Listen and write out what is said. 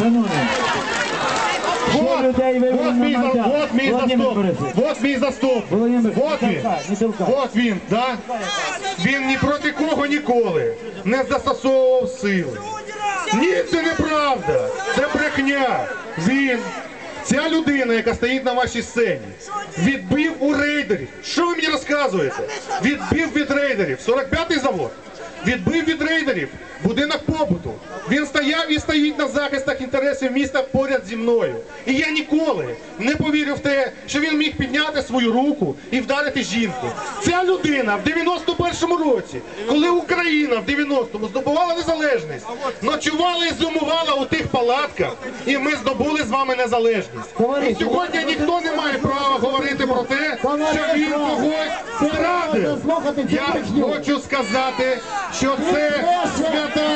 Шановні, що людей вивели вот на мій, за- Майдан? вот мій Володимир заступник. Борисович. Вот мій заступник. Володимир, Вот не він. толкай, не толкай. Вот він, да? Він ні проти кого ніколи не застосовував сили. Ні, це неправда. Це брехня. Він, ця людина, яка стоїть на вашій сцені, відбив у рейдерів. Що ви мені розказуєте? Відбив від рейдерів. 45-й завод. Відбив від рейдерів будинок побуту. Він стояв і стоїть на захистах інтересів міста поряд зі мною. І я ніколи не повірю в те, що він міг підняти свою руку і вдарити жінку. Ця людина в 91-му році, коли Україна в 90-му здобувала незалежність, ночувала і зимувала у тих палатках, і ми здобули з вами незалежність. І сьогодні ніхто не має права говорити про те, що він когось зрадив. Я хочу сказати, що це свята.